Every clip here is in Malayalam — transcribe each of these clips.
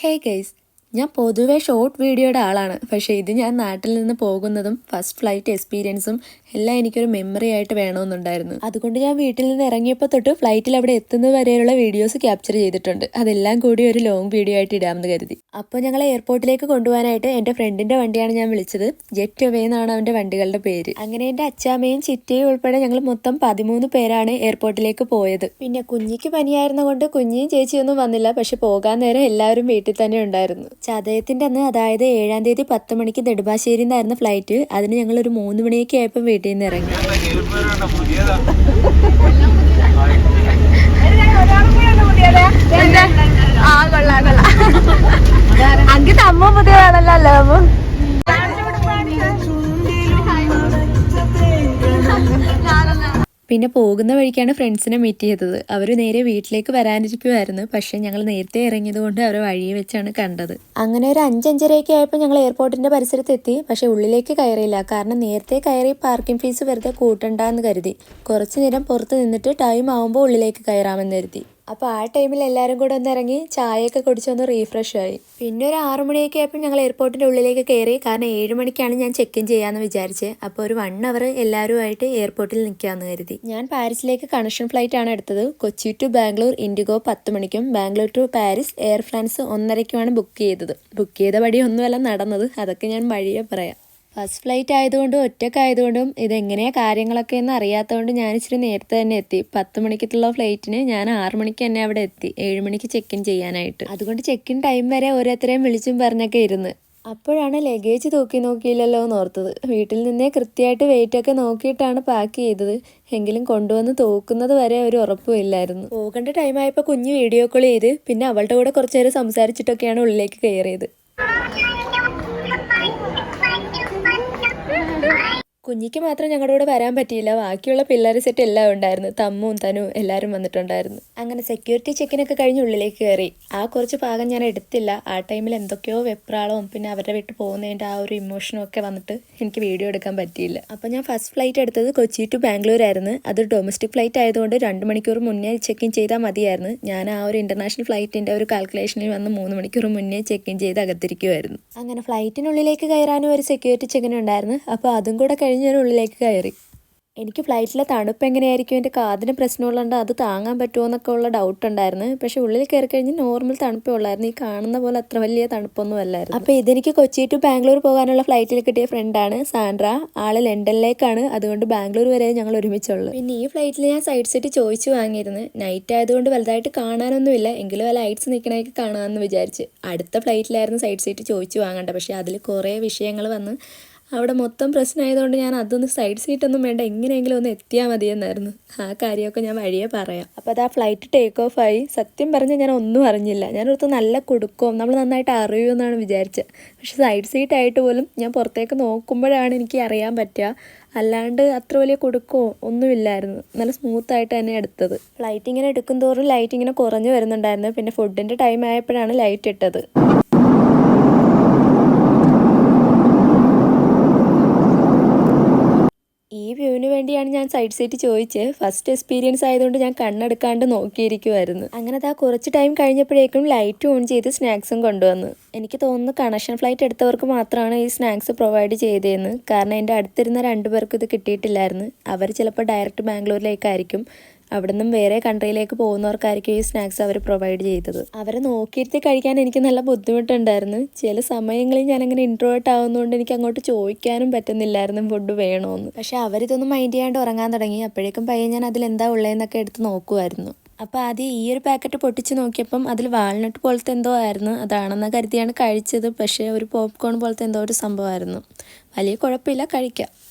Hey guys, ഞാൻ പൊതുവേ ഷോർട്ട് വീഡിയോയുടെ ആളാണ്. പക്ഷേ ഇത് ഞാൻ നാട്ടിൽ നിന്ന് പോകുന്നതും ഫസ്റ്റ് ഫ്ലൈറ്റ് എക്സ്പീരിയൻസും എല്ലാം എനിക്കൊരു മെമ്മറി ആയിട്ട് വേണമെന്നുണ്ടായിരുന്നു. അതുകൊണ്ട് ഞാൻ വീട്ടിൽ നിന്ന് ഇറങ്ങിയപ്പോൾ തൊട്ട് ഫ്ലൈറ്റിൽ അവിടെ എത്തുന്നത് വരെയുള്ള വീഡിയോസ് ക്യാപ്ചർ ചെയ്തിട്ടുണ്ട്. അതെല്ലാം കൂടി ഒരു ലോങ് വീഡിയോ ആയിട്ട് ഇടാമെന്ന് കരുതി. അപ്പോൾ ഞങ്ങൾ എയർപോർട്ടിലേക്ക് കൊണ്ടുപോകാനായിട്ട് എന്റെ ഫ്രണ്ടിന്റെ വണ്ടിയാണ് ഞാൻ വിളിച്ചത്. ജെറ്റ് അവേ എന്നാണ് അവന്റെ വണ്ടികളുടെ പേര്. അങ്ങനെ എന്റെ അച്ചാമ്മയും ചിറ്റയും ഉൾപ്പെടെ ഞങ്ങൾ മൊത്തം പതിമൂന്ന് പേരാണ് എയർപോർട്ടിലേക്ക് പോയത്. പിന്നെ കുഞ്ഞിക്ക് പനിയായിരുന്നതുകൊണ്ട് കുഞ്ഞിയും ചേച്ചിയൊന്നും വന്നില്ല. പക്ഷെ പോകാൻ നേരം എല്ലാവരും വീട്ടിൽ തന്നെ ഉണ്ടായിരുന്നു. ചതയത്തിന്റെ അന്ന് അതായത് ഏഴാം തീയതി പത്ത് മണിക്ക് നെടുമ്പാശ്ശേരിയിൽ നിന്നായിരുന്നു ഫ്ലൈറ്റ് അതിന് ഞങ്ങൾ ഒരു മൂന്ന് മണിയൊക്കെ ആയപ്പോൾ വീട്ടിൽ നിന്ന് ഇറങ്ങി. ആ അമ്മ പുതിയതാണല്ലോ അല്ലേ അമ്മ? പിന്നെ പോകുന്ന വഴിക്കാണ് ഫ്രണ്ട്സിനെ മീറ്റ് ചെയ്തത്. അവർ നേരെ വീട്ടിലേക്ക് വരാനിരിക്കുമായിരുന്നു പക്ഷേ ഞങ്ങൾ നേരത്തെ ഇറങ്ങിയത് കൊണ്ട് അവരെ വഴിയെ വെച്ചാണ് കണ്ടത്. അങ്ങനെ ഒരു അഞ്ചഞ്ചരയൊക്കെ ആയപ്പോൾ ഞങ്ങൾ എയർപോർട്ടിന്റെ പരിസരത്ത് എത്തി പക്ഷെ ഉള്ളിലേക്ക് കയറിയില്ല. കാരണം നേരത്തെ കയറി പാർക്കിംഗ് ഫീസ് വെറുതെ കൂട്ടണ്ടെന്ന് കരുതി. കുറച്ചു നേരം പുറത്ത് നിന്നിട്ട് ടൈം ആവുമ്പോൾ ഉള്ളിലേക്ക് കയറാമെന്ന് കരുതി. അപ്പോൾ ആ ടൈമിൽ എല്ലാവരും കൂടെ ഒന്ന് ഇറങ്ങി ചായയൊക്കെ കുടിച്ചൊന്ന് റീഫ്രഷ് ആയി. പിന്നെ ഒരു ആറു മണിയൊക്കെ ആയപ്പോൾ ഞങ്ങൾ എയർപോർട്ടിന്റെ ഉള്ളിലേക്ക് കയറി കാരണം ഏഴ് മണിക്കാണ് ഞാൻ ചെക്ക് ഇൻ ചെയ്യാമെന്ന് വിചാരിച്ച്. അപ്പോൾ ഒരു വൺ അവർ എല്ലാവരുമായിട്ട് എയർപോർട്ടിൽ നിൽക്കാമെന്ന് കരുതി. ഞാൻ പാരീസിലേക്ക് കണക്ഷൻ ഫ്ലൈറ്റ് ആണ് എടുത്തത്. കൊച്ചി ടു ബാംഗ്ലൂർ ഇൻഡിഗോ പത്ത് മണിക്കും Bangalore to Paris Air France ഒന്നരയ്ക്കുമാണ് book ചെയ്തത്. ബുക്ക് ചെയ്ത വഴി ഒന്നുമല്ല നടന്നത്. അതൊക്കെ ഞാൻ വഴിയെ പറയാം. ഫസ്റ്റ് ഫ്ലൈറ്റ് ആയതുകൊണ്ടും ഒറ്റക്കായതുകൊണ്ടും ഇതെങ്ങനെയാ കാര്യങ്ങളൊക്കെ എന്ന് അറിയാത്തതുകൊണ്ട് ഞാൻ ഇച്ചിരി നേരത്തെ തന്നെ എത്തി. പത്ത് മണിക്കുള്ള ഫ്ലൈറ്റിന് ഞാൻ ആറ് മണിക്ക് തന്നെ അവിടെ എത്തി. ഏഴ് മണിക്ക് ചെക്ക് ഇൻ ചെയ്യാനായിട്ട്. അതുകൊണ്ട് ചെക്ക് ഇൻ ടൈം വരെ ഓരോരുത്തരെയും വിളിച്ചും പറഞ്ഞൊക്കെ ഇരുന്ന്. അപ്പോഴാണ് ലഗേജ് തൂക്കി നോക്കിയില്ലല്ലോ എന്ന് ഓർത്തത്. വീട്ടിൽ നിന്നേ കൃത്യമായിട്ട് വെയിറ്റ് ഒക്കെ നോക്കിയിട്ടാണ് പാക്ക് ചെയ്തത്. എങ്കിലും കൊണ്ടുവന്ന് തൂക്കുന്നത് വരെ ഒരു ഉറപ്പുമില്ലായിരുന്നു പോകേണ്ട ടൈമായപ്പോൾ കുഞ്ഞ് വീഡിയോ കോൾ ചെയ്ത് പിന്നെ അവളുടെ കൂടെ കുറച്ചു നേരം സംസാരിച്ചിട്ടൊക്കെയാണ് ഉള്ളിലേക്ക് കയറിയത്. കുഞ്ഞിക്ക് മാത്രം ഞങ്ങളുടെ കൂടെ വരാൻ പറ്റിയില്ല. ബാക്കിയുള്ള പിള്ളേർ സെറ്റ് എല്ലാം ഉണ്ടായിരുന്നു. തമ്മും തനും എല്ലാവരും വന്നിട്ടുണ്ടായിരുന്നു. അങ്ങനെ സെക്യൂരിറ്റി ചെക്കിനൊക്കെ കഴിഞ്ഞ് ഉള്ളിലേക്ക് കയറി. ആ കുറച്ച് ഭാഗം ഞാൻ എടുത്തില്ല. ആ ടൈമിൽ എന്തൊക്കെയോ വെപ്രാളവും പിന്നെ അവരുടെ വീട്ടിൽ പോകുന്നതിന്റെ ആ ഒരു ഇമോഷനും ഒക്കെ വന്നിട്ട് എനിക്ക് വീഡിയോ എടുക്കാൻ പറ്റിയില്ല. അപ്പോൾ ഞാൻ ഫസ്റ്റ് ഫ്ലൈറ്റ് എടുത്തത് കൊച്ചി ടു ബാംഗ്ലൂർ ആയിരുന്നു. അത് ഡൊമസ്റ്റിക് ഫ്ലൈറ്റ് ആയതുകൊണ്ട് രണ്ട് മണിക്കൂർ മുന്നേ ചെക്ക് ഇൻ ചെയ്താൽ മതിയായിരുന്നു. ഞാൻ ആ ഒരു ഇന്റർനാഷണൽ ഫ്ലൈറ്റിന്റെ ഒരു കാൽക്കുലേഷനിൽ വന്ന് മൂന്ന് മണിക്കൂർ മുന്നേ ചെക്ക് ഇൻ ചെയ്ത് അകത്തിരിക്കുമായിരുന്നു അങ്ങനെ ഫ്ലൈറ്റിനുള്ളിലേക്ക് കയറാനും ഒരു സെക്യൂരിറ്റി ചെക്കിനുണ്ടായിരുന്നു അപ്പോൾ അതും കൂടെ ഞാൻ ഉള്ളിലേക്ക് കയറി. എനിക്ക് ഫ്ലൈറ്റിലെ തണുപ്പ് എങ്ങനെയായിരിക്കും? എന്റെ കാതിന് പ്രശ്നമുള്ളതുകൊണ്ട് അത് താങ്ങാൻ പറ്റുമോ എന്നൊക്കെ ഉള്ള ഡൗട്ട് ഉണ്ടായിരുന്നു. പക്ഷേ ഉള്ളിൽ കയറി കഴിഞ്ഞ് നോർമൽ തണുപ്പേ ഉള്ളായിരുന്നു. ഈ കാണുന്ന പോലെ അത്ര വലിയ തണുപ്പൊന്നും അല്ലായിരുന്നു. അപ്പോൾ ഇതെനിക്ക് കൊച്ചി ടു ബാംഗ്ലൂർ പോകാനുള്ള ഫ്ലൈറ്റിൽ കിട്ടിയ ഫ്രണ്ടാണ് സാൻഡ്ര. ആൾ ലണ്ടനിലേക്കാണ്. അതുകൊണ്ട് ബാംഗ്ലൂർ വരെ ഞങ്ങൾ ഒരുമിച്ചുള്ളൂ. പിന്നെ ഈ ഫ്ലൈറ്റിൽ ഞാൻ സൈഡ് സീറ്റ് ചോദിച്ചു വാങ്ങിയിരുന്നു. നൈറ്റ് ആയതുകൊണ്ട് വലുതായിട്ട് കാണാനൊന്നുമില്ല. എങ്കിലും ആ ലൈറ്റ്സ് നിൽക്കണേക്ക് കാണാമെന്ന് വിചാരിച്ച്. അടുത്ത ഫ്ലൈറ്റിലായിരുന്നു സൈഡ് സീറ്റ് ചോദിച്ചു വാങ്ങണ്ട പക്ഷേ അതിൽ കുറേ വിഷയങ്ങൾ വന്ന് അവിടെ മൊത്തം പ്രശ്നമായതുകൊണ്ട് ഞാൻ അതൊന്ന് സൈഡ് സീറ്റൊന്നും വേണ്ട എങ്ങനെയെങ്കിലും ഒന്ന് എത്തിയാൽ മതിയെന്നായിരുന്നു ആ കാര്യമൊക്കെ ഞാൻ വഴിയെ പറയാം. അപ്പോൾ അത് ആ ഫ്ലൈറ്റ് ടേക്ക് ഓഫ് ആയി. സത്യം പറഞ്ഞ് ഞാൻ ഒന്നും അറിഞ്ഞില്ല. ഞാനൊരുത്ത് നല്ല കൊടുക്കും നമ്മൾ നന്നായിട്ട് അറിയുമെന്നാണ് വിചാരിച്ചത് പക്ഷെ സൈഡ് സീറ്റ് ആയിട്ട് പോലും ഞാൻ പുറത്തേക്ക് നോക്കുമ്പോഴാണ് എനിക്ക് അറിയാൻ പറ്റുക. അല്ലാണ്ട് അത്ര വലിയ കൊടുക്കോ ഒന്നുമില്ലായിരുന്നു. നല്ല സ്മൂത്തായിട്ട് തന്നെ എടുത്തത്. ഫ്ലൈറ്റ് ഇങ്ങനെ എടുക്കും തോറും ലൈറ്റ് ഇങ്ങനെ കുറഞ്ഞു വരുന്നുണ്ടായിരുന്നു. പിന്നെ ഫുഡിന്റെ ടൈം ആയപ്പോഴാണ് ലൈറ്റ് ഇട്ടത് ഈ വ്യൂവിന് വേണ്ടിയാണ് ഞാൻ സൈഡ് സീറ്റ് ചോദിച്ചത് ഫസ്റ്റ് എക്സ്പീരിയൻസ് ആയതുകൊണ്ട് ഞാൻ കണ്ണെടുക്കാണ്ട് നോക്കിയിരിക്കുമായിരുന്നു അങ്ങനെ ആ കുറച്ച് ടൈം കഴിഞ്ഞപ്പോഴേക്കും ലൈറ്റ് ഓൺ ചെയ്ത് സ്നാക്സും കൊണ്ടുവന്നു. എനിക്ക് തോന്നുന്നു കണക്ഷൻ ഫ്ലൈറ്റ് എടുത്തവർക്ക് മാത്രമാണ് ഈ സ്നാക്സ് പ്രൊവൈഡ് ചെയ്തതെന്ന് കാരണം എന്റെ അടുത്തിരുന്ന രണ്ടുപേർക്കും ഇത് കിട്ടിയിട്ടില്ലായിരുന്നു. അവർ ചിലപ്പോൾ ഡയറക്റ്റ് ബാംഗ്ലൂരിലേക്കായിരിക്കും. അവിടെ നിന്നും വേറെ കൺട്രിയിലേക്ക് പോകുന്നവർക്കായിരിക്കും ഈ സ്നാക്സ് അവർ പ്രൊവൈഡ് ചെയ്തത്. അവരെ നോക്കിയിരുത്തി കഴിക്കാൻ എനിക്ക് നല്ല ബുദ്ധിമുട്ടുണ്ടായിരുന്നു. ചില സമയങ്ങളിൽ ഞാനങ്ങനെ ഇൻട്രോവേർട്ട് ആവുന്നതുകൊണ്ട് എനിക്ക് അങ്ങോട്ട് ചോദിക്കാനും പറ്റുന്നില്ലായിരുന്നു ഫുഡ് വേണമെന്ന് പക്ഷെ അവരിതൊന്നും മൈൻഡ് ചെയ്യാണ്ട് ഉറങ്ങാൻ തുടങ്ങി. അപ്പോഴേക്കും പയ്യെ ഞാൻ അതിൽ എന്താ ഉള്ളതെന്നൊക്കെ എടുത്ത് നോക്കുമായിരുന്നു അപ്പോൾ ആദ്യം ഈ ഒരു പാക്കറ്റ് പൊട്ടിച്ച് നോക്കിയപ്പം അതിൽ വാൾനട്ട് പോലത്തെ എന്തോ ആയിരുന്നു. അതാണെന്ന് കരുതിയാണ് കഴിച്ചത്. പക്ഷേ ഒരു പോപ്കോൺ പോലത്തെ എന്തോ ഒരു സംഭവമായിരുന്നു. വലിയ കുഴപ്പമില്ല കഴിക്കാം.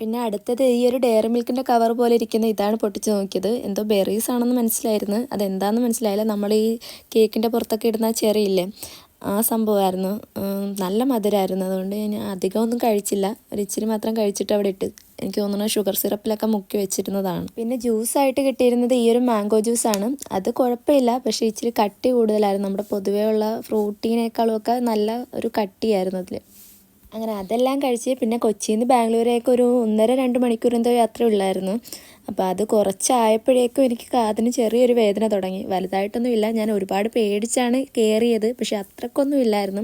പിന്നെ അടുത്തത് ഈ ഒരു ഡയറി മിൽക്കിന്റെ കവർ പോലെ ഇരിക്കുന്ന ഇതാണ് പൊട്ടിച്ച് നോക്കിയത്. എന്തോ ബെറീസ് ആണെന്ന് മനസ്സിലായിരുന്നു. അതെന്താണെന്ന് മനസ്സിലായില്ല. നമ്മൾ ഈ കേക്കിന്റെ പുറത്തൊക്കെ ഇടുന്ന ചെറിയില്ലേ ആ സംഭവമായിരുന്നു. നല്ല മധുരമായിരുന്നു അതുകൊണ്ട് ഞാൻ അധികം ഒന്നും കഴിച്ചില്ല. ഒരു ഇച്ചിരി മാത്രം കഴിച്ചിട്ട് അവിടെ ഇട്ട് എനിക്ക് തോന്നുന്നു ഷുഗർ സിറപ്പിലൊക്കെ മുക്കി വെച്ചിരുന്നതാണ്. പിന്നെ ജ്യൂസായിട്ട് കിട്ടിയിരുന്നത് ഈ ഒരു മാംഗോ ജ്യൂസാണ് അത് കുഴപ്പമില്ല. പക്ഷേ ഇച്ചിരി കട്ടി കൂടുതലായിരുന്നു. നമ്മുടെ പൊതുവേ ഉള്ള ഫ്രൂട്ടീനേക്കാളും ഒക്കെ നല്ല ഒരു കട്ടിയായിരുന്നു അതിൽ അങ്ങനെ അതെല്ലാം കഴിച്ച് പിന്നെ കൊച്ചിയിൽ നിന്ന് ബാംഗ്ലൂരേക്ക് ഒരു ഒന്നര രണ്ട് മണിക്കൂർ എന്തോ യാത്ര ഉള്ളായിരുന്നു. അപ്പോൾ അത് കുറച്ചായപ്പോഴേക്കും എനിക്ക് കാതിന് ചെറിയൊരു വേദന തുടങ്ങി. വലുതായിട്ടൊന്നുമില്ല ഞാൻ ഒരുപാട് പേടിച്ചാണ് കയറിയത് പക്ഷെ അത്രക്കൊന്നും ഇല്ലായിരുന്നു.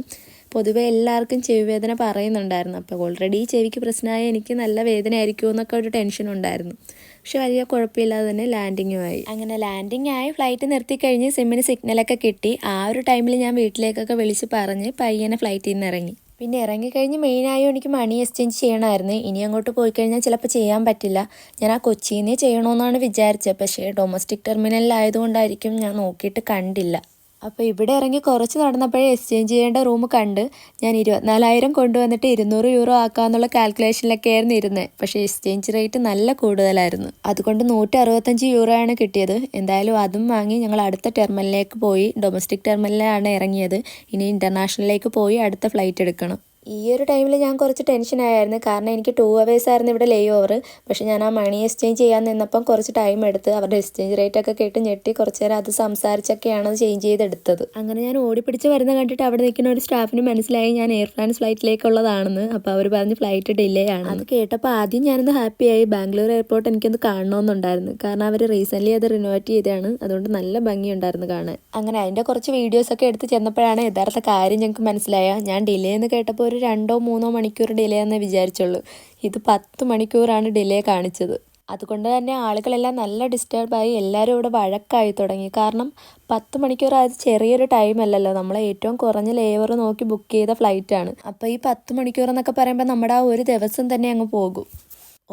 പൊതുവെ എല്ലാവർക്കും ചെവി വേദന പറയുന്നുണ്ടായിരുന്നു. അപ്പോൾ ഓൾറെഡി ചെവിക്ക് പ്രശ്നമായ എനിക്ക് നല്ല വേദന ആയിരിക്കുമോ എന്നൊക്കെ ഒരു ടെൻഷൻ ഉണ്ടായിരുന്നു. പക്ഷെ വലിയ കുഴപ്പമില്ലാതെ തന്നെ ലാൻഡിങ്ങും ആയി. അങ്ങനെ ലാൻഡിങ് ആയി ഫ്ലൈറ്റ് നിർത്തി കഴിഞ്ഞ് സിമ്മിന് സിഗ്നലൊക്കെ കിട്ടി. ആ ഒരു ടൈമിൽ ഞാൻ വീട്ടിലേക്കൊക്കെ വിളിച്ച് പറഞ്ഞ് പയ്യനെ ഫ്ലൈറ്റിൽ നിന്ന് ഇറങ്ങി. പിന്നെ ഇറങ്ങിക്കഴിഞ്ഞ് മെയിനായും എനിക്ക് മണി എക്സ്ചേഞ്ച് ചെയ്യണമായിരുന്നു. ഇനി അങ്ങോട്ട് പോയി കഴിഞ്ഞാൽ ചിലപ്പോൾ ചെയ്യാൻ പറ്റില്ല. ഞാൻ ആ കൊച്ചിയിൽ നിന്നേ ചെയ്യണമെന്നാണ് വിചാരിച്ചത്. പക്ഷേ ഡൊമസ്റ്റിക് ടെർമിനലിലായതുകൊണ്ടായിരിക്കും ഞാൻ നോക്കിയിട്ട് കണ്ടില്ല. അപ്പോൾ ഇവിടെ ഇറങ്ങി കുറച്ച് നടന്നപ്പോഴേ എക്സ്ചേഞ്ച് ചെയ്യേണ്ട റൂം കണ്ട് ഞാൻ ഇരുപത്തിനാലായിരം കൊണ്ടുവന്നിട്ട് ഇരുന്നൂറ് യൂറോ ആക്കാമെന്നുള്ള കാൽക്കുലേഷനിലൊക്കെ ആയിരുന്നു ഇരുന്നത് പക്ഷേ എക്സ്ചേഞ്ച് റേറ്റ് നല്ല കൂടുതലായിരുന്നു. അതുകൊണ്ട് നൂറ്റി അറുപത്തഞ്ച് യൂറോ ആണ് കിട്ടിയത്. എന്തായാലും അതും വാങ്ങി ഞങ്ങൾ അടുത്ത ടെർമിനലിലേക്ക് പോയി. ഡൊമസ്റ്റിക് ടെർമിനലിലാണ് ഇറങ്ങിയത്. ഇനി ഇന്റർനാഷണലിലേക്ക് പോയി അടുത്ത ഫ്ലൈറ്റ് എടുക്കണം. ഈ ഒരു ടൈമിൽ ഞാൻ കുറച്ച് ടെൻഷനായിരുന്നു കാരണം എനിക്ക് ടു അവേഴ്സ് ആയിരുന്നു ഇവിടെ ലേ ഓവർ പക്ഷേ ഞാൻ ആ മണി എക്സ്ചേഞ്ച് ചെയ്യാൻ നിന്നപ്പം കുറച്ച് ടൈം എടുത്ത് അവരുടെ എക്സ്ചേഞ്ച് റേറ്റ് ഒക്കെ കേട്ട് ഞെട്ടി കുറച്ച് നേരം അത് സംസാരിച്ചൊക്കെയാണ് അത് ചേഞ്ച് ചെയ്തെടുത്തത്. അങ്ങനെ ഞാൻ ഓടിപ്പിടിച്ച് വരുന്ന കണ്ടിട്ട് അവിടെ നിൽക്കുന്ന ഒരു സ്റ്റാഫിന് മനസ്സിലായി ഞാൻ എയർ ഫ്രാൻസ് ഫ്ലൈറ്റിലേക്കുള്ളതാണെന്ന് അപ്പോൾ അവർ പറഞ്ഞ് ഫ്ലൈറ്റ് ഡിലേ ആണ്. അത് കേട്ടപ്പോൾ ആദ്യം ഞാനൊന്ന് ഹാപ്പിയായി ബാംഗ്ലൂർ എയർപോർട്ട് എനിക്കൊന്ന് കാണണമെന്നുണ്ടായിരുന്നു കാരണം അവർ റീസെന്റ്ലി അത് റിനോവേറ്റ് ചെയ്തതാണ്. അതുകൊണ്ട് നല്ല ഭംഗിയുണ്ടായിരുന്നു കാണാൻ. അങ്ങനെ അതിന്റെ കുറച്ച് വീഡിയോസൊക്കെ എടുത്ത് ചെന്നപ്പോഴാണ് യഥാർത്ഥ കാര്യം ഞങ്ങൾക്ക് മനസ്സിലായ ഞാൻ ഡിലേ എന്ന് കേട്ടപ്പോൾ ഒരു രണ്ടോ മൂന്നോ മണിക്കൂർ ഡിലേ എന്നേ വിചാരിച്ചുള്ളൂ. ഇത് പത്ത് മണിക്കൂറാണ് ഡിലേ കാണിച്ചത്. അതുകൊണ്ട് തന്നെ ആളുകളെല്ലാം നല്ല ഡിസ്റ്റർബായി എല്ലാവരും ഇവിടെ വഴക്കായി തുടങ്ങി. കാരണം പത്ത് മണിക്കൂർ ആയത് ചെറിയൊരു ടൈം അല്ലല്ലോ. നമ്മൾ ഏറ്റവും കുറഞ്ഞ ലേവർ നോക്കി ബുക്ക് ചെയ്ത ഫ്ലൈറ്റാണ് അപ്പോൾ ഈ പത്ത് മണിക്കൂർ എന്നൊക്കെ പറയുമ്പോൾ നമ്മുടെ ആ ഒരു ദിവസം തന്നെ അങ്ങ് പോകും.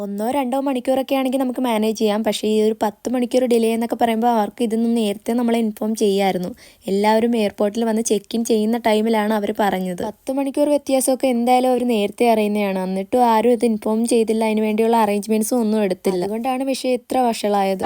ഒന്നോ രണ്ടോ മണിക്കൂറൊക്കെ ആണെങ്കിൽ നമുക്ക് മാനേജ് ചെയ്യാം. പക്ഷേ ഈ ഒരു പത്ത് മണിക്കൂർ ഡിലേ എന്നൊക്കെ പറയുമ്പോൾ അവർക്ക് ഇതൊന്നും നേരത്തെ നമ്മളെ ഇൻഫോം ചെയ്യായിരുന്നു. എല്ലാവരും എയർപോർട്ടിൽ വന്ന് ചെക്ക് ഇൻ ചെയ്യുന്ന ടൈമിലാണ് അവർ പറഞ്ഞത്. പത്ത് മണിക്കൂർ വ്യത്യാസമൊക്കെ എന്തായാലും അവർ നേരത്തെ അറിയുന്നതാണ്. എന്നിട്ടും ആരും ഇത് ഇൻഫോം ചെയ്തില്ല. അതിന് വേണ്ടിയുള്ള അറേഞ്ച്മെന്റ്സും ഒന്നും എടുത്തില്ല. അതുകൊണ്ടാണ് വിഷയം ഇത്ര വഷളായത്.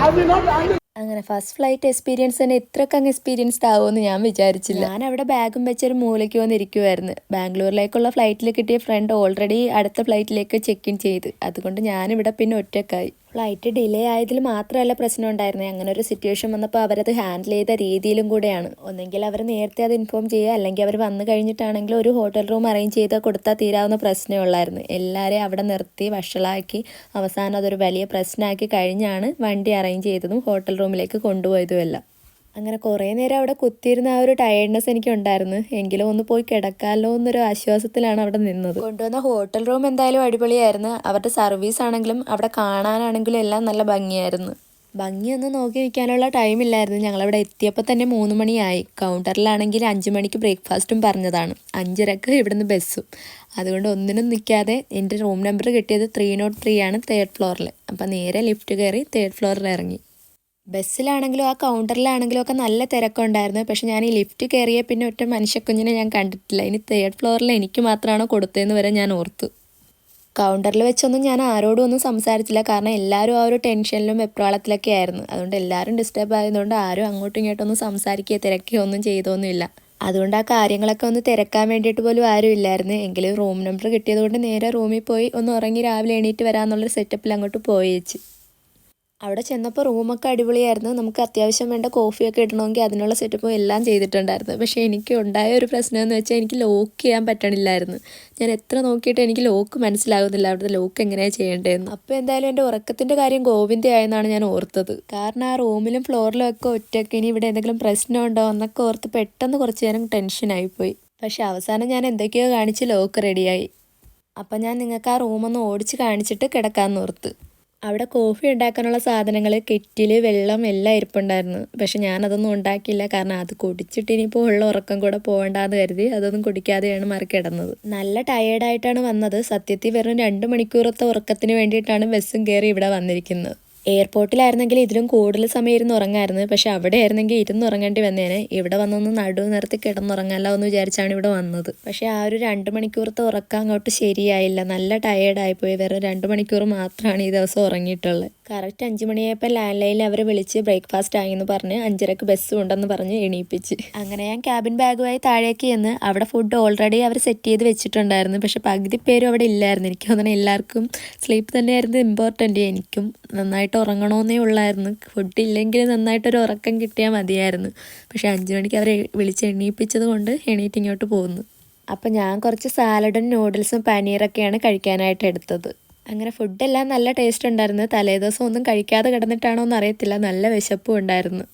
I will not. അങ്ങനെ ഫസ്റ്റ് ഫ്ലൈറ്റ് എക്സ്പീരിയൻസ് തന്നെ ഇത്രയ്ക്ക് അങ്ങ് എക്സ്പീരിയൻസ്ഡ് ആവുമെന്ന് ഞാൻ വിചാരിച്ചില്ല. ഞാൻ അവിടെ ബാഗും വെച്ചൊരു മൂലയ്ക്ക് വന്നിരിക്കുമായിരുന്നു ബാംഗ്ലൂരിലേക്കുള്ള ഫ്ലൈറ്റിൽ കിട്ടിയ ഫ്രണ്ട് ഓൾറെഡി അടുത്ത ഫ്ലൈറ്റിലേക്ക് ചെക്ക് ഇൻ ചെയ്ത്. അതുകൊണ്ട് ഞാനിവിടെ പിന്നെ ഒറ്റക്കായി. ഫ്ലൈറ്റ് ഡിലേ ആയതിൽ മാത്രമല്ല പ്രശ്നം ഉണ്ടായിരുന്നത് അങ്ങനെ ഒരു സിറ്റുവേഷൻ വന്നപ്പോൾ അവരത് ഹാൻഡിൽ ചെയ്ത രീതിയിലും കൂടെയാണ്. ഒന്നെങ്കിൽ അവർ നേരത്തെ അത് ഇൻഫോം ചെയ്യുക അല്ലെങ്കിൽ അവർ വന്നു കഴിഞ്ഞിട്ടാണെങ്കിൽ ഒരു ഹോട്ടൽ റൂം അറേഞ്ച് ചെയ്ത് കൊടുത്താൽ തീരാവുന്ന പ്രശ്നമേ ഉള്ളായിരുന്നു. എല്ലാവരെയും അവിടെ നിർത്തി വഷളാക്കി അവസാനം അതൊരു വലിയ പ്രശ്നമാക്കി കഴിഞ്ഞാണ് വണ്ടി അറേഞ്ച് ചെയ്തതും ഹോട്ടൽ റൂമിലേക്ക് കൊണ്ടുപോയതും എല്ലാം അങ്ങനെ കുറേ നേരം അവിടെ കുത്തിയിരുന്ന ആ ഒരു ടയർഡ്നെസ് എനിക്ക് ഉണ്ടായിരുന്നു എങ്കിലും ഒന്ന് പോയി കിടക്കാമല്ലോ എന്നൊരു ആശ്വാസത്തിലാണ് അവിടെ നിന്നത്. കൊണ്ടുവന്ന ഹോട്ടൽ റൂം എന്തായാലും അടിപൊളിയായിരുന്നു. അവരുടെ സർവീസ് ആണെങ്കിലും അവിടെ കാണാനാണെങ്കിലും എല്ലാം നല്ല ഭംഗിയായിരുന്നു. ഭംഗിയൊന്നും നോക്കി നിൽക്കാനുള്ള ടൈമില്ലായിരുന്നു ഞങ്ങളവിടെ എത്തിയപ്പോൾ തന്നെ മൂന്ന് മണിയായി. കൗണ്ടറിലാണെങ്കിൽ അഞ്ച് മണിക്ക് ബ്രേക്ക്ഫാസ്റ്റും പറഞ്ഞതാണ്. അഞ്ചരക്ക് ഇവിടുന്ന് ബസ്സും അതുകൊണ്ട് ഒന്നിനും നിൽക്കാതെ എന്റെ റൂം നമ്പർ കിട്ടിയത് ത്രീ നോട്ട് ത്രീ ആണ് തേർഡ് ഫ്ലോറിൽ അപ്പോൾ നേരെ ലിഫ്റ്റ് കയറി തേർഡ് ഫ്ലോറിൽ ഇറങ്ങി. ബസ്സിലാണെങ്കിലും ആ കൗണ്ടറിലാണെങ്കിലും ഒക്കെ നല്ല തിരക്കുണ്ടായിരുന്നു. പക്ഷെ ഞാൻ ഈ ലിഫ്റ്റ് കയറിയ പിന്നെ ഒറ്റ മനുഷ്യക്കുഞ്ഞിനെ ഞാൻ കണ്ടിട്ടില്ല. ഇനി തേർഡ് ഫ്ലോറിൽ എനിക്ക് മാത്രമാണോ കൊടുത്തതെന്ന് വരെ ഞാൻ ഓർത്തു. കൗണ്ടറിൽ വെച്ചൊന്നും ഞാൻ ആരോടും ഒന്നും സംസാരിച്ചില്ല. കാരണം എല്ലാവരും ആ ഒരു ടെൻഷനിലും വെപ്രാളത്തിലൊക്കെ ആയിരുന്നു. അതുകൊണ്ട് എല്ലാവരും ഡിസ്റ്റർബ് ആയതുകൊണ്ട് ആരും അങ്ങോട്ടും ഇങ്ങോട്ടും ഒന്നും സംസാരിക്കുകയോ തിരക്കുകയോ ഒന്നും ചെയ്തൊന്നുമില്ല. അതുകൊണ്ട് ആ കാര്യങ്ങളൊക്കെ ഒന്ന് തിരക്കാൻ വേണ്ടിയിട്ട് പോലും ആരും ഇല്ലായിരുന്നു. എങ്കിലും റൂം നമ്പർ കിട്ടിയതുകൊണ്ട് നേരെ റൂമിൽ പോയി ഒന്ന് ഉറങ്ങി രാവിലെ എണീറ്റ് വരാമെന്നുള്ളൊരു സെറ്റപ്പിൽ അങ്ങോട്ട് പോയി വെച്ച് അവിടെ ചെന്നപ്പോൾ റൂമൊക്കെ അടിപൊളിയായിരുന്നു. നമുക്ക് അത്യാവശ്യം വേണ്ട കോഫിയൊക്കെ ഇടണമെങ്കിൽ അതിനുള്ള സെറ്റപ്പും എല്ലാം ചെയ്തിട്ടുണ്ടായിരുന്നു. പക്ഷേ എനിക്ക് ഉണ്ടായ ഒരു പ്രശ്നം എന്ന് വെച്ചാൽ എനിക്ക് ലോക്ക് ചെയ്യാൻ പറ്റണില്ലായിരുന്നു. ഞാൻ എത്ര നോക്കിയിട്ട് എനിക്ക് ലോക്ക് മനസ്സിലാകുന്നില്ല. അവിടുത്തെ ലോക്ക് എങ്ങനെയാണ് ചെയ്യേണ്ടതെന്ന്. അപ്പോൾ എന്തായാലും എന്റെ ഉറക്കത്തിന്റെ കാര്യം ഗോവിന്ദയായെന്നാണ് ഞാൻ ഓർത്തത്. കാരണം ആ റൂമിലും ഫ്ലോറിലും ഒക്കെ ഒറ്റയ്ക്ക് ഇനി ഇവിടെ എന്തെങ്കിലും പ്രശ്നമുണ്ടോ എന്നൊക്കെ ഓർത്ത് പെട്ടെന്ന് കുറച്ച് നേരം ടെൻഷനായിപ്പോയി പക്ഷേ അവസാനം ഞാൻ എന്തൊക്കെയോ കാണിച്ച് ലോക്ക് റെഡിയായി അപ്പം ഞാൻ നിങ്ങൾക്ക് ആ റൂമൊന്ന് ഓടിച്ച് കാണിച്ചിട്ട് കിടക്കാമെന്ന് ഓർത്ത്. അവിടെ കോഫി ഉണ്ടാക്കാനുള്ള സാധനങ്ങൾ കെറ്റിൽ വെള്ളം എല്ലാം ഇരിപ്പുണ്ടായിരുന്നു. പക്ഷെ ഞാനതൊന്നും ഉണ്ടാക്കിയില്ല. കാരണം അത് കുടിച്ചിട്ട് ഇനിയിപ്പോൾ ഉള്ള ഉറക്കം കൂടെ പോകണ്ടെന്ന് കരുതി അതൊന്നും കുടിക്കാതെയാണ് മാറി നല്ല ടയേർഡായിട്ടാണ് വന്നത്. സത്യത്തിൽ വെറും രണ്ട് മണിക്കൂറത്തെ ഉറക്കത്തിന് വേണ്ടിയിട്ടാണ് ബസ്സും കയറി ഇവിടെ വന്നിരിക്കുന്നത്. എയർപോർട്ടിലായിരുന്നെങ്കിൽ ഇതിലും കൂടുതൽ സമയം ഇരുന്ന് ഉറങ്ങായിരുന്നു. പക്ഷെ അവിടെ ആയിരുന്നെങ്കിൽ ഇരുന്ന് ഉറങ്ങേണ്ടി വന്നേനെ. ഇവിടെ വന്നൊന്ന് നടു നിർത്തി കിടന്നുറങ്ങാമല്ലോ എന്ന് വിചാരിച്ചാണ് ഇവിടെ വന്നത്. പക്ഷേ ആ ഒരു രണ്ട് മണിക്കൂറത്തെ ഉറക്കം അങ്ങോട്ട് ശരിയായില്ല. നല്ല ടയേർഡായിപ്പോയി വെറും രണ്ട് മണിക്കൂർ മാത്രമാണ് ഈ ദിവസം ഉറങ്ങിയിട്ടുള്ളത്. കറക്റ്റ് അഞ്ച് മണിയായപ്പോൾ ലാൻഡ് ലൈനിൽ അവർ വിളിച്ച് ബ്രേക്ക്ഫാസ്റ്റ് ആയെന്ന് പറഞ്ഞ് അഞ്ചരക്ക് ബസ് ഉണ്ടെന്ന് പറഞ്ഞ് എണീപ്പിച്ച്. അങ്ങനെ ഞാൻ ക്യാബിൻ ബാഗുമായി താഴേക്ക് ചെന്ന് അവിടെ ഫുഡ് ഓൾറെഡി അവർ സെറ്റ് ചെയ്ത് വെച്ചിട്ടുണ്ടായിരുന്നു. പക്ഷെ പകുതി പേരും അവിടെ ഇല്ലായിരുന്നു. എനിക്ക് തോന്നുന്നു എല്ലാവർക്കും സ്ലീപ്പ് തന്നെയായിരുന്നു ഇമ്പോർട്ടന്റ് എനിക്കും നന്നായിട്ട് ഉറങ്ങണമെന്നേ ഉള്ളായിരുന്നു. ഫുഡ് ഇല്ലെങ്കിൽ നന്നായിട്ടൊരു ഉറക്കം കിട്ടിയാൽ മതിയായിരുന്നു. പക്ഷേ അഞ്ച് മണിക്ക് അവരെ വിളിച്ച് എണീപ്പിച്ചത് കൊണ്ട് എണീറ്റ് ഇങ്ങോട്ട് പോകുന്നു അപ്പം ഞാൻ കുറച്ച് സാലഡും നൂഡിൽസും പനീറൊക്കെയാണ് കഴിക്കാനായിട്ട് എടുത്തത്. അങ്ങനെ ഫുഡെല്ലാം നല്ല ടേസ്റ്റ് ഉണ്ടായിരുന്നു. തലേദിവസം ഒന്നും കഴിക്കാതെ കിടന്നിട്ടാണോ എന്ന് അറിയത്തില്ല നല്ല വിശപ്പും ഉണ്ടായിരുന്നു.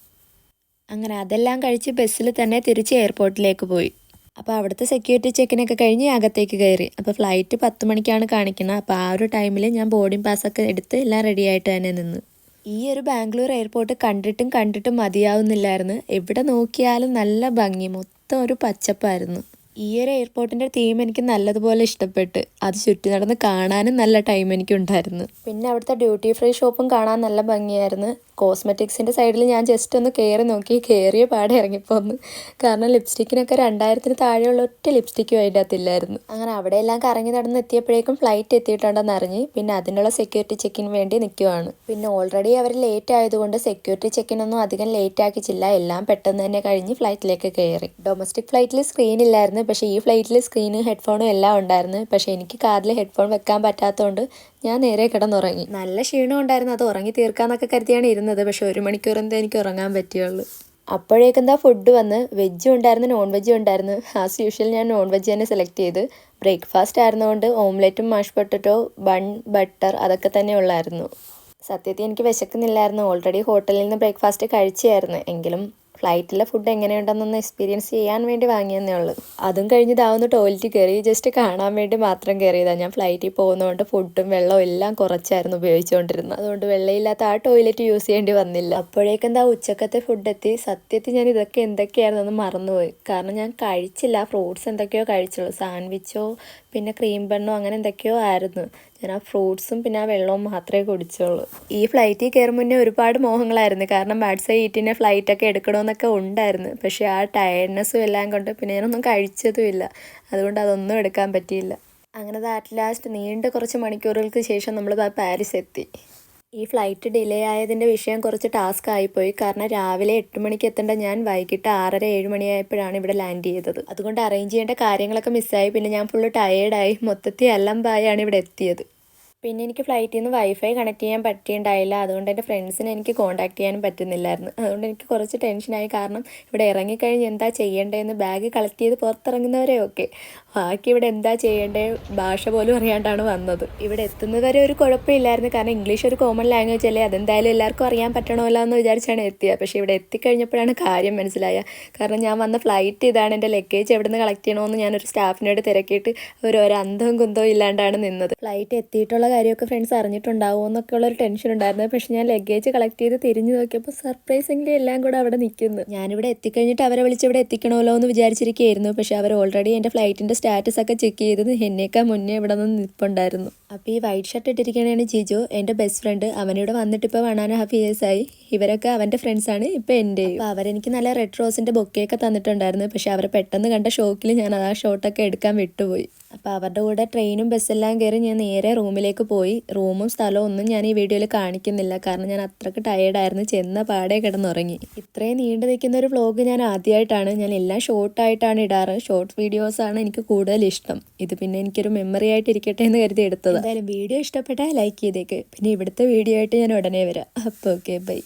അങ്ങനെ അതെല്ലാം കഴിച്ച് ബസ്സിൽ തന്നെ തിരിച്ച് എയർപോർട്ടിലേക്ക് പോയി. അപ്പോൾ അവിടുത്തെ സെക്യൂരിറ്റി ചെക്കിനൊക്കെ കഴിഞ്ഞ് അകത്തേക്ക് കയറി. അപ്പോൾ ഫ്ലൈറ്റ് പത്ത് മണിക്കാണ് കാണിക്കുന്നത്. അപ്പോൾ ആ ഒരു ടൈമിൽ ഞാൻ ബോർഡിംഗ് പാസ്സൊക്കെ എടുത്ത് എല്ലാം റെഡിയായിട്ട് തന്നെ നിന്ന്. ഈ ഒരു ബാംഗ്ലൂർ എയർപോർട്ട് കണ്ടിട്ടും കണ്ടിട്ടും മതിയാവുന്നില്ലായിരുന്നു. എവിടെ നോക്കിയാലും നല്ല ഭംഗി. മൊത്തം ഒരു പച്ചപ്പായിരുന്നു. ഈ ഒരു എയർപോർട്ടിന്റെ തീം എനിക്ക് നല്ലതുപോലെ ഇഷ്ടപ്പെട്ട്. അത് ചുറ്റി നടന്ന് കാണാനും നല്ല ടൈം എനിക്കുണ്ടായിരുന്നു. പിന്നെ അവിടുത്തെ ഡ്യൂട്ടി ഫ്രീ ഷോപ്പും കാണാൻ നല്ല ഭംഗിയായിരുന്നു. കോസ്മെറ്റിക്സിന്റെ സൈഡിൽ ഞാൻ ജസ്റ്റ് ഒന്ന് കയറി നോക്കി. കയറിയ പാടെ ഇറങ്ങിപ്പോന്ന്. കാരണം ലിപ്സ്റ്റിക്കിനൊക്കെ രണ്ടായിരത്തിന് താഴെയുള്ള ഒറ്റ ലിപ്സ്റ്റിക്കും അതിന്റെ അകത്തില്ലായിരുന്നു. അങ്ങനെ അവിടെയെല്ലാം കറങ്ങി നടന്ന് എത്തിയപ്പോഴേക്കും ഫ്ലൈറ്റ് എത്തിയിട്ടുണ്ടെന്ന് അറിഞ്ഞ്. പിന്നെ അതിനുള്ള സെക്യൂരിറ്റി ചെക്കിന് വേണ്ടി നിൽക്കുവാണ് പിന്നെ ഓൾറെഡി അവർ ലേറ്റ് ആയതുകൊണ്ട് സെക്യൂരിറ്റി ചെക്കിനൊന്നും അധികം ലേറ്റ് ആക്കിച്ചില്ല. എല്ലാം പെട്ടെന്ന് തന്നെ കഴിഞ്ഞ് ഫ്ലൈറ്റിലേക്ക് കയറി ഡൊമസ്റ്റിക് ഫ്ലൈറ്റിൽ സ്ക്രീൻ ഇല്ലായിരുന്നു. പക്ഷേ ഈ ഫ്ലൈറ്റിൽ സ്ക്രീനും ഹെഡ്ഫോണും എല്ലാം ഉണ്ടായിരുന്നു. പക്ഷേ എനിക്ക് കാതിൽ ഹെഡ്ഫോൺ വെക്കാൻ പറ്റാത്തതുകൊണ്ട് ഞാൻ നേരെ കിടന്നുറങ്ങി. നല്ല ക്ഷീണം ഉണ്ടായിരുന്നു. അത് ഉറങ്ങി തീർക്കാന്നൊക്കെ കരുതിയാണ് ഇരുന്നത്. പക്ഷേ ഒരു മണിക്കൂർ എന്താ എനിക്ക് ഉറങ്ങാൻ പറ്റിയുള്ളൂ അപ്പോഴേക്കും എന്താ ഫുഡ് വന്ന്? വെജും ഉണ്ടായിരുന്നു നോൺ വെജും ഉണ്ടായിരുന്നു. ആസ് യൂഷ്വൽ ഞാൻ നോൺ വെജ് തന്നെ സെലക്ട് ചെയ്ത്. ബ്രേക്ക്ഫാസ്റ്റ് ആയിരുന്നുകൊണ്ട് ഓംലെറ്റും മാഷ് പൊട്ടറ്റോ ബൺ ബട്ടർ അതൊക്കെ തന്നെ ഉള്ളായിരുന്നു. സത്യത്തിൽ എനിക്ക് വിശക്കുന്നില്ലായിരുന്നു. ഓൾറെഡി ഹോട്ടലിൽ നിന്ന് ബ്രേക്ക്ഫാസ്റ്റ് കഴിച്ചായിരുന്നു. എങ്കിലും ഫ്ലൈറ്റിലെ ഫുഡ് എങ്ങനെയുണ്ടെന്നൊന്ന് എക്സ്പീരിയൻസ് ചെയ്യാൻ വേണ്ടി വാങ്ങിയെന്നേ ഉള്ളൂ. അതും കഴിഞ്ഞ് ഇതാവുന്ന ടോയ്ലറ്റിൽ കയറി ജസ്റ്റ് കാണാൻ വേണ്ടി മാത്രം കയറിയതാണ് ഞാൻ ഫ്ലൈറ്റിൽ പോകുന്നതുകൊണ്ട് ഫുഡും വെള്ളവും എല്ലാം കുറച്ചായിരുന്നു ഉപയോഗിച്ചുകൊണ്ടിരുന്നത് അതുകൊണ്ട് വെള്ളമില്ലാത്ത ആ ടോയ്ലറ്റ് യൂസ് ചെയ്യേണ്ടി വന്നില്ല. അപ്പോഴേക്കും എന്താ ഉച്ചക്കത്തെ ഫുഡ് എത്തി. സത്യത്തിൽ ഞാൻ ഇതൊക്കെ എന്തൊക്കെയായിരുന്നെന്ന് മറന്നുപോയി. കാരണം ഞാൻ കഴിച്ചില്ല. ഫ്രൂട്ട്സ് എന്തൊക്കെയോ കഴിച്ചുള്ളൂ. സാൻഡ്വിച്ചോ പിന്നെ ക്രീം ബണ്ണോ അങ്ങനെ എന്തൊക്കെയോ ആയിരുന്നു. ഞാൻ ആ ഫ്രൂട്ട്സും പിന്നെ ആ വെള്ളവും മാത്രമേ കുടിച്ചുള്ളൂ. ഈ ഫ്ലൈറ്റിൽ കയറും മുന്നേ ഒരുപാട് മോഹങ്ങളായിരുന്നു. കാരണം ബാഡ് ഈറ്റിന്റെ ഫ്ലൈറ്റൊക്കെ എടുക്കണമെന്നൊക്കെ ഉണ്ടായിരുന്നു. പക്ഷേ ആ ടയർഡ്നെസ്സും എല്ലാം കൊണ്ട് പിന്നെ ഞാനൊന്നും കഴിച്ചതുമില്ല. അതുകൊണ്ട് അതൊന്നും എടുക്കാൻ പറ്റിയില്ല. അങ്ങനെ അറ്റ് ലാസ്റ്റ് നീണ്ട കുറച്ച് മണിക്കൂറുകൾക്ക് ശേഷം നമ്മൾ പാരീസ് എത്തി. ഈ ഫ്ലൈറ്റ് ഡിലേ ആയതിന്റെ വിഷയം കുറച്ച് ടാസ്ക് ആയിപ്പോയി. കാരണം രാവിലെ എട്ട് മണിക്ക് എത്തേണ്ട ഞാൻ വൈകിട്ട് ആറര ഏഴ് മണിയായപ്പോഴാണ് ഇവിടെ ലാൻഡ് ചെയ്തത്. അതുകൊണ്ട് അറേഞ്ച് ചെയ്യേണ്ട കാര്യങ്ങളൊക്കെ മിസ്സായി പിന്നെ ഞാൻ ഫുള്ള് ടയേർഡായി മൊത്തത്തിൽ അലമ്പായാണ് ഇവിടെ എത്തിയത്. പിന്നെ എനിക്ക് ഫ്ലൈറ്റിൽ നിന്ന് വൈഫൈ കണക്ട് ചെയ്യാൻ പറ്റിയിട്ടുണ്ടായില്ല അതുകൊണ്ട് എന്റെ ഫ്രണ്ട്സിനെ എനിക്ക് കോൺടാക്ട് ചെയ്യാനും പറ്റുന്നില്ലായിരുന്നു. അതുകൊണ്ട് എനിക്ക് കുറച്ച് ടെൻഷനായി. കാരണം ഇവിടെ ഇറങ്ങിക്കഴിഞ്ഞ് എന്താ ചെയ്യേണ്ടതെന്ന് ബാഗ് കളക്ട് ചെയ്ത് പുറത്തിറങ്ങുന്നവരെ ഒക്കെ. ബാക്കി ഇവിടെ എന്താ ചെയ്യേണ്ടേ ഭാഷ പോലും അറിയാണ്ടാണ് വന്നത്. ഇവിടെ എത്തുന്നവരെ ഒരു കുഴപ്പമില്ലായിരുന്നു. കാരണം ഇംഗ്ലീഷ് ഒരു കോമൺ ലാംഗ്വേജ് അല്ലേ? അതെന്തായാലും എല്ലാവർക്കും അറിയാൻ പറ്റണമല്ലോ എന്ന് വിചാരിച്ചാണ് എത്തിയത് പക്ഷേ ഇവിടെ എത്തിക്കഴിഞ്ഞപ്പോഴാണ് കാര്യം മനസ്സിലായ. കാരണം ഞാൻ വന്ന ഫ്ലൈറ്റ് ഇതാണ് എന്റെ ലഗേജ് എവിടെ നിന്ന് കളക്ട് ചെയ്യണമെന്ന് ഞാനൊരു സ്റ്റാഫിനോട് തിരക്കിയിട്ട് ഒരു ഒരു അന്ധവും കുന്തവും ഇല്ലാണ്ടാണ് നിന്നത്. ഫ്ലൈറ്റ് എത്തിയിട്ടുള്ള കാര്യമൊക്കെ ഫ്രണ്ട്സ് അറിഞ്ഞിട്ടുണ്ടാവുമോ എന്നൊക്കെ ഉള്ളൊരു ടെൻഷൻ ഉണ്ടായിരുന്നു. പക്ഷെ ഞാൻ ലഗേജ് കളക്ട് ചെയ്ത് തിരിഞ്ഞു നോക്കിയപ്പോൾ സർപ്രൈസിംഗ്ലി എല്ലാം കൂടെ അവിടെ നിൽക്കുന്നു. ഞാനിവിടെ എത്തിക്കഴിഞ്ഞിട്ട് അവരെ വിളിച്ച് ഇവിടെ എത്തിക്കണമല്ലോ എന്ന് വിചാരിച്ചിരിക്കുകയായിരുന്നു. പക്ഷെ അവർ ഓൾറെഡി എന്റെ ഫ്ലൈറ്റിന്റെ സ്റ്റാറ്റസ് ഒക്കെ ചെക്ക് ചെയ്തത് എന്നേക്കാൾ മുന്നേ ഇവിടെ നിന്ന് നിൽപ്പുണ്ടായിരുന്നു. അപ്പോൾ ഈ വൈറ്റ് ഷർട്ട് ഇട്ടിരിക്കണതാണ് ജിജു എന്റെ ബെസ്റ്റ് ഫ്രണ്ട് അവനിവിടെ വന്നിട്ട് ഇപ്പോൾ വൺ ആൻഡ് ഹാഫ് ഇയേഴ്സ് ആയി. ഇവരൊക്കെ അവന്റെ ഫ്രണ്ട്സാണ് ഇപ്പോൾ എന്റെ. അപ്പോൾ അവരെനിക്ക് നല്ല റെഡ് റോസിന്റെ ബൊക്കെയൊക്കെ തന്നിട്ടുണ്ടായിരുന്നു. പക്ഷേ അവരെ പെട്ടെന്ന് കണ്ട ഷോക്കിൽ ഞാൻ ആ ഷോട്ടൊക്കെ എടുക്കാൻ വിട്ടുപോയി. അപ്പോൾ അവരുടെ കൂടെ ട്രെയിനും ബസ്സെല്ലാം കയറി ഞാൻ നേരെ റൂമിലേക്ക് പോയി. റൂമും സ്ഥലവും ഒന്നും ഞാൻ ഈ വീഡിയോയിൽ കാണിക്കുന്നില്ല. കാരണം ഞാൻ അത്രയ്ക്ക് ടയേർഡായിരുന്നു ചെന്ന പാടെ കിടന്നുറങ്ങി. ഇത്രയും നീണ്ടു നിൽക്കുന്ന ഒരു വ്ലോഗ് ഞാൻ ആദ്യമായിട്ടാണ് ഞാൻ എല്ലാം ഷോർട്ടായിട്ടാണ് ഇടാറ്. ഷോർട്ട് വീഡിയോസാണ് എനിക്ക് കൂടുതൽ ഇഷ്ടം. ഇത് പിന്നെ എനിക്കൊരു മെമ്മറി ആയിട്ട് ഇരിക്കട്ടെ എന്ന് കരുതി എടുത്തത്. എന്തായാലും വീഡിയോ ഇഷ്ടപ്പെട്ടാൽ ലൈക്ക് ചെയ്തേക്ക്. പിന്നെ ഇവിടുത്തെ വീഡിയോ ആയിട്ട് ഞാൻ ഉടനെ വരാം. അപ്പോൾ ഓക്കെ ബൈ